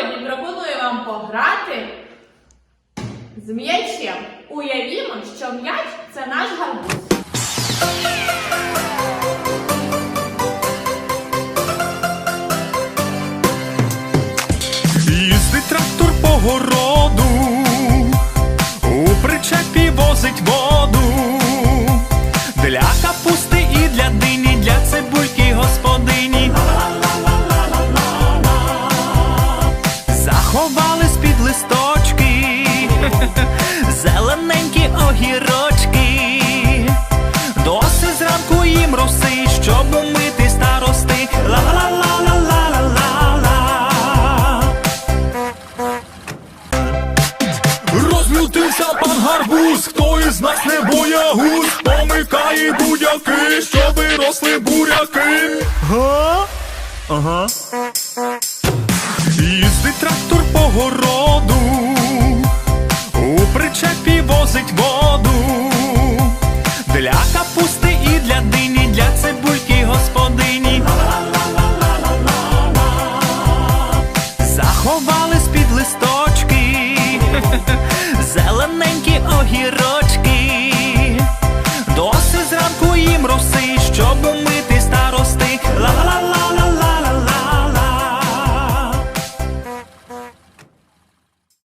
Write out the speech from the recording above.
сьогодні пропоную вам пограти з м'ячем. Уявімо, що м'яч це наш гарбуз. Їздить трактор по городу, у причепі возить воду. Заховали з-під листочки, зелененькі огірочки. Досить зранку їм роси, щоб умити старости. Ла-ла-ла-ла-ла-ла-ла. Розлютився пан гарбуз, хто із нас не боягуз, помикає будяки, щоб виросли буряки. Га? Ага. Їздить трактор по у причепі возить воду, для капусти і для дині, для цибульки господині. Заховали з під листочки, зелененькі огірочки, доси зранку їм роси, щоб ми.